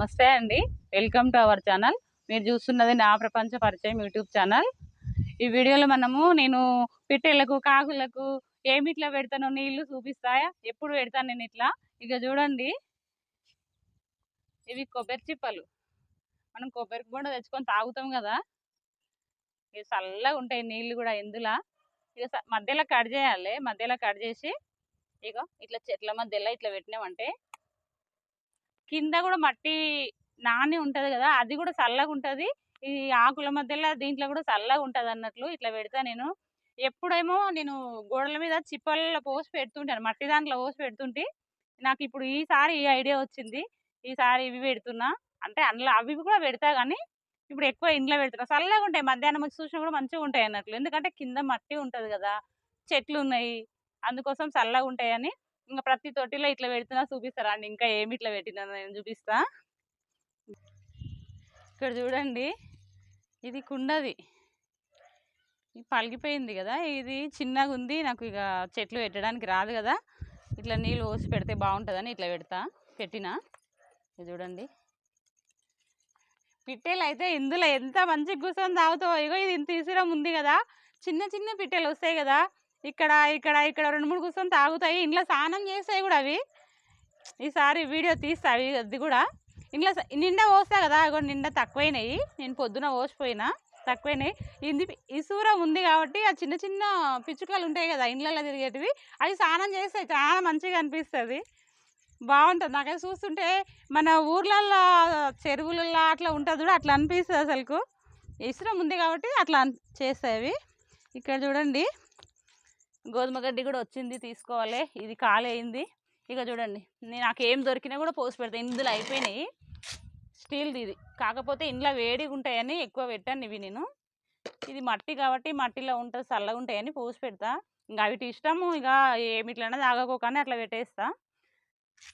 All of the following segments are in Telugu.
నమస్తే అండి. వెల్కమ్ టు అవర్ ఛానల్ మీరు చూస్తున్నది నా ప్రపంచ పరిచయం యూట్యూబ్ ఛానల్ ఈ వీడియోలో మనము నేను పిట్టెలకు కాకులకు ఏమి ఇట్లా పెడతానో నీళ్ళు చూపిస్తాయా? ఎప్పుడు పెడతాను నేను ఇట్లా? ఇక చూడండి. ఇవి కొబ్బరి చిప్పలు. మనం కొబ్బరి బొండ తెచ్చుకొని తాగుతాం కదా. ఇవి చల్లగా ఉంటాయి నీళ్ళు కూడా ఇందులో. ఇక స- మధ్యలో కట్ చేయాలి. మధ్యలో కట్ చేసి ఇగో ఇట్లా చెట్ల మధ్యలో ఇట్లా పెట్టినామంటే కింద కూడా మట్టి నాని ఉంటుంది కదా అది కూడా చల్లగా ఉంటుంది. ఈ ఆకుల మధ్యలో దీంట్లో కూడా చల్లగా ఉంటుంది అన్నట్లు ఇట్లా పెడతా నేను. ఎప్పుడేమో నేను గోడల మీద చిప్పల్లో పోసి పెడుతుంటాను మట్టి దాంట్లో పోసి పెడుతుంటే నాకు ఇప్పుడు ఈసారి ఈ ఐడియా వచ్చింది. ఈసారి ఇవి పెడుతున్నా. అంటే అందులో అవి కూడా పెడతా కానీ ఇప్పుడు ఎక్కువ ఇంట్లో పెడుతున్నా. చల్లగా ఉంటాయి మధ్యాహ్నం వచ్చి చూసినా కూడా మంచిగా ఉంటాయి అన్నట్లు. ఎందుకంటే కింద మట్టి ఉంటుంది కదా చెట్లు ఉన్నాయి అందుకోసం చల్లగా ఉంటాయని ఇంకా ప్రతి తొట్టిలో ఇట్లా పెడుతున్నా చూపిస్తారా అండి? ఇంకా ఏమి ఇట్లా పెట్టినా నేను చూపిస్తా. ఇక్కడ చూడండి. ఇది కుండది. పలిగిపోయింది కదా? ఇది చిన్నగా ఉంది. నాకు ఇక చెట్లు పెట్టడానికి రాదు కదా? ఇట్లా నీళ్ళు పోసి పెడితే బాగుంటుందని ఇట్లా పెడతా. పెట్టిన. ఇది చూడండి. పిట్టెలు అయితే ఇందులో ఎంత మంచి కూర్చొని తాగుతావో? ఇగో ఇది ఇంత ఇసురం ఉంది కదా? చిన్న చిన్న పిట్టెలు వస్తాయి కదా? ఇక్కడ ఇక్కడ ఇక్కడ రెండు మూడు కూర్చొని తాగుతాయి. ఇంట్లో స్నానం చేస్తాయి కూడా అవి. ఈసారి వీడియో తీస్తా అవి అది కూడా. ఇంట్లో నిండా పోస్తా కదా అగో నిండా తక్కువైనాయి. నేను పొద్దున పోసిపోయినా తక్కువైనాయి. ఇది ఇసూర ఉంది కాబట్టి ఆ చిన్న చిన్న పిచ్చుకలు ఉంటాయి కదా ఇండ్లలో తిరిగేటివి అవి స్నానం చేస్తాయి చాలా మంచిగా అనిపిస్తుంది. బాగుంటుంది. నాకైతే చూస్తుంటే మన ఊర్లలో చెరువులలో అట్లా ఉంటుంది కూడా అట్లా అనిపిస్తుంది అసలుకు. ఇసురం ఉంది కాబట్టి అట్లా చేస్తాయి ఇక్కడ చూడండి. గోధుమ గడ్డి కూడా వచ్చింది తీసుకోవాలి. ఇది ఖాళీ అయింది ఇక చూడండి నేను నాకు ఏం దొరికినా కూడా పోసి పెడతాను ఇందులో అయిపోయినాయి. స్టీల్ది ఇది. కాకపోతే ఇంట్లో వేడిగా ఉంటాయని ఎక్కువ పెట్టాను ఇవి నేను. ఇది మట్టి కాబట్టి మట్టిలో ఉంటుంది చల్లగా ఉంటాయని పోసి పెడతా. ఇంకా వీటి ఇష్టము ఇక ఏమి ఇట్లనే తాగకోకని అట్లా పెట్టేస్తా.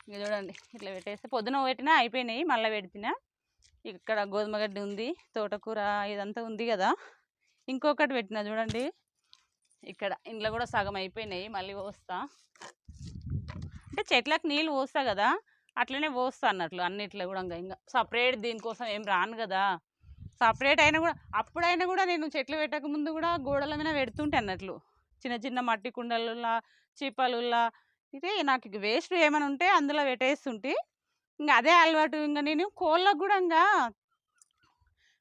ఇక చూడండి ఇట్లా పెట్టేస్తే పొద్దున పెట్టినా అయిపోయినాయి మళ్ళీ పెడితినా. ఇక్కడ గోధుమ గడ్డి ఉంది తోటకూర ఇదంతా ఉంది కదా. ఇంకొకటి పెట్టిన చూడండి. ఇక్కడ ఇంట్లో కూడా సగం అయిపోయినాయి మళ్ళీ పోస్తా. అంటే చెట్లకు నీళ్ళు పోస్తా కదా అట్లనే పోస్తా అన్నట్లు అన్నిట్లో కూడా ఇంకా ఇంకా సపరేట్ దీనికోసం ఏం రాను కదా. సపరేట్ అయినా కూడా అప్పుడైనా కూడా నేను చెట్లు పెట్టక ముందు కూడా గోడల మీద పెడుతుంటే అన్నట్లు. చిన్న చిన్న మట్టి కుండలులా చీపలులా ఇదే నాకు వేస్ట్ ఏమైనా ఉంటే అందులో పెట్టేస్తుంటే ఇంకా అదే అలవాటు. ఇంకా నేను కోళ్ళకు కూడా ఇంకా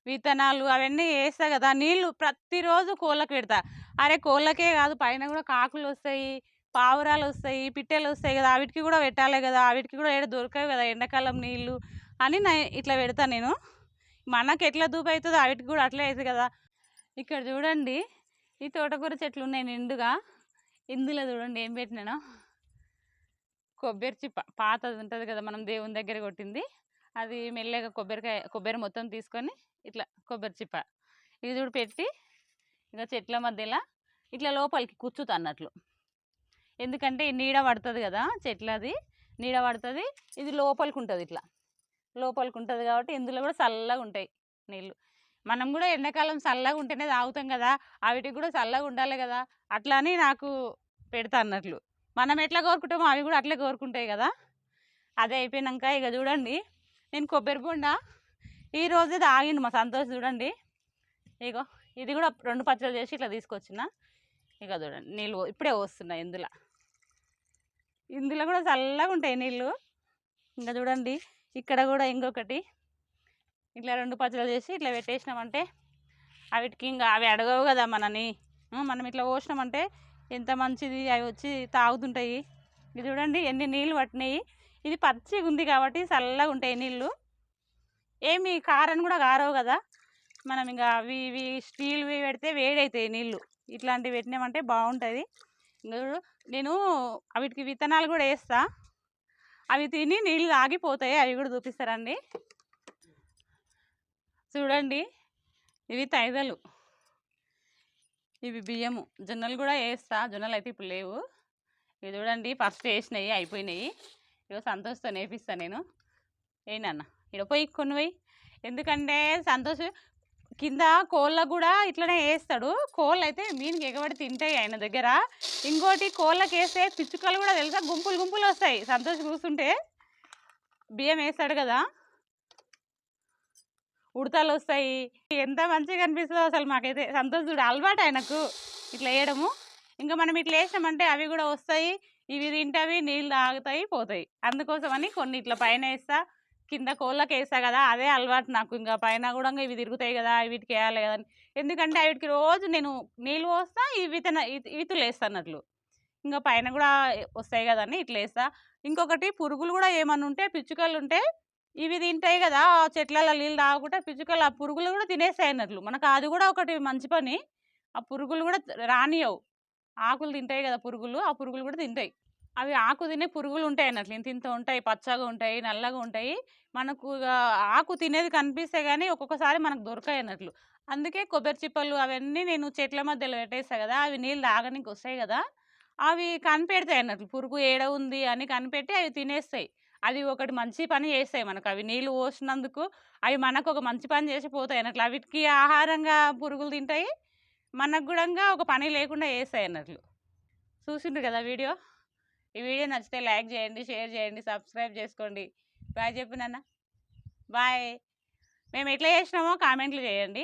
విత్తనాలు అవన్నీ వేస్తా కదా నీళ్ళు ప్రతిరోజు కోళ్ళకు పెడతా. అరే కోళ్ళకే కాదు పైన కూడా కాకులు వస్తాయి పావురాలు వస్తాయి పిట్టెలు వస్తాయి కదా వాటికి కూడా పెట్టాలి కదా వాటికి కూడా ఏడ దొరకవు కదా ఎండాకాలం నీళ్ళు అని నా ఇట్లా పెడతా నేను. మనకి ఎట్లా దూపు అవుతుందో వాటికి కూడా అట్లే అవుతుంది కదా. ఇక్కడ చూడండి ఈ తోటకూర చెట్లు ఉన్నాయి నిండుగా. ఇందులో చూడండి ఏం పెట్టినాను. కొబ్బరి చిప్ప పాతది ఉంటుంది కదా మనం దేవుని దగ్గర కొట్టింది. అది మెల్లగా కొబ్బరికాయ కొబ్బరి మొత్తం తీసుకొని ఇట్లా కొబ్బరి చిప్ప. ఇది చూడు పెట్టి ఇక చెట్ల మధ్యలో ఇట్లా లోపలికి కూర్చుతా అన్నట్లు. ఎందుకంటే నీడ పడుతుంది కదా చెట్లది నీడ పడుతుంది ఇది లోపలికి ఉంటుంది ఇట్లా. లోపలికి ఉంటుంది కాబట్టి ఇందులో కూడా చల్లగా ఉంటాయి నీళ్ళు. మనం కూడా ఎండాకాలం చల్లగా ఉంటేనే తాగుతాం కదా వాటికి కూడా చల్లగా ఉండాలి కదా అట్లా అని నాకు పెడతా అన్నట్లు. మనం ఎట్లా కోరుకుంటామో అవి కూడా అట్లే కోరుకుంటాయి కదా. అదే అయిపోయినాక ఇక చూడండి నేను కొబ్బరి బొండ ఈరోజే తాగింది తాగిండు మా సంతోష్ చూడండి. ఇగో ఇది కూడా రెండు పచ్చళ్ళు చేసి ఇట్లా తీసుకొచ్చిన. ఇక చూడండి నీళ్ళు పో- ఇప్పుడే పోస్తున్నాయి ఇందులో. ఇందులో కూడా చల్లగా ఉంటాయి నీళ్ళు. ఇంకా చూడండి ఇక్కడ కూడా ఇంకొకటి. ఇట్లా రెండు పచ్చళ్ళు చేసి ఇట్లా పెట్టేసినామంటే అవిటికి ఇంకా అవి అడగవు కదా మనని. మనం ఇట్లా పోసినామంటే ఎంత మంచిది అవి వచ్చి తాగుతుంటాయి. ఇది చూడండి ఎన్ని నీళ్ళు పట్టినాయి. ఇది పచ్చిగా ఉంది కాబట్టి చల్లగా ఉంటాయి నీళ్ళు. ఏమి కారని కూడా కారవు కదా. మనం ఇంకా అవి ఇవి స్టీల్వి పెడితే వేడవుతాయి నీళ్ళు. ఇట్లాంటివి పెట్టినామంటే బాగుంటుంది. నేను వీటికి విత్తనాలు కూడా వేస్తా అవి తిని నీళ్ళు ఆగిపోతాయి. అవి కూడా చూపిస్తారండి. చూడండి ఇవి తైదలు. ఇవి బియ్యము. జొన్నలు కూడా వేస్తా జొన్నలు అయితే ఇప్పుడు లేవు. ఇవి చూడండి ఫస్ట్ వేసినాయి అయిపోయినాయి. ఇగో సంతోషంతో నేర్పిస్తాను నేను. ఏంటన్నా ఇక్కడ పోయి కొన్ని పోయి ఎందుకంటే సంతోష్ కింద కోళ్ళకు కూడా ఇట్లనే వేస్తాడు కోళ్ళు అయితే మీనికి ఎగబడి తింటాయి ఆయన దగ్గర. ఇంకోటి కోళ్ళకి వేస్తే పిచ్చుకలు కూడా తెలుసా? గుంపులు గుంపులు వస్తాయి. సంతోష్ కూర్చుంటే బియ్యం వేస్తాడు కదా ఉడతలు వస్తాయి. ఎంత మంచిగా అనిపిస్తుందో అసలు మాకైతే సంతోష్ చూడు అలవాటు ఆయనకు ఇట్లా వేయడము ఇంకా మనం ఇట్లా వేసామంటే అవి కూడా వస్తాయి. ఇవి తింటవి నీళ్ళు తాగుతాయి పోతాయి. అందుకోసమని కొన్ని ఇట్లా పైన వేస్తా కింద కోళ్ళకి వేసా కదా అదే అలవాటు నాకు. ఇంకా పైన కూడా ఇవి తిరుగుతాయి కదా వీటికి వేయాలి కదా అని. ఎందుకంటే వీటికి రోజు నేను నీళ్ళు పోస్తా ఇవి తిన ఇతులు అన్నట్లు ఇంకా పైన కూడా వస్తాయి కదా అని ఇట్లా వేస్తా. ఇంకొకటి పురుగులు కూడా ఏమన్నా ఉంటే పిచ్చుకలు ఉంటే ఇవి తింటాయి కదా ఆ చెట్లలో నీళ్ళు రాకుండా పిచ్చుకలు ఆ పురుగులు కూడా తినేస్తాయి అన్నట్లు మనకు అది కూడా ఒకటి మంచి పని. ఆ పురుగులు కూడా రానియవు. ఆకులు తింటాయి కదా పురుగులు ఆ పురుగులు కూడా తింటాయి. అవి ఆకు తినే పురుగులు ఉంటాయి అన్నట్లు. ఇంత ఇంత ఉంటాయి పచ్చగా ఉంటాయి నల్లగా ఉంటాయి. మనకు ఆకు తినేది కనిపిస్తే కానీ ఒక్కొక్కసారి మనకు దొరకాయి అన్నట్లు. అందుకే కొబ్బరి చిప్పలు అవన్నీ నేను చెట్ల మధ్యలో పెట్టేస్తా కదా అవి నీళ్ళు తాగడానికి వస్తాయి కదా అవి కనిపెడతాయి అన్నట్లు. పురుగు ఏడ ఉంది అని కనిపెట్టి అవి తినేస్తాయి. అది ఒకటి మంచి పని చేస్తాయి మనకు. అవి నీళ్ళు పోసినందుకు అవి మనకు ఒక మంచి పని చేసి పోతాయి అన్నట్లు. అవిటికి ఆహారంగా పురుగులు తింటాయి మనకు కూడా ఒక పని లేకుండా వేస్తాయి అన్నట్లు. చూసిండ్రు కదా వీడియో? ఈ వీడియో నచ్చితే లైక్ చేయండి షేర్ చేయండి సబ్స్క్రైబ్ చేసుకోండి. బాయ్ చెప్పు నాన్న. బాయ్. మేము ఎట్లా చేసినామో కామెంట్లు చేయండి.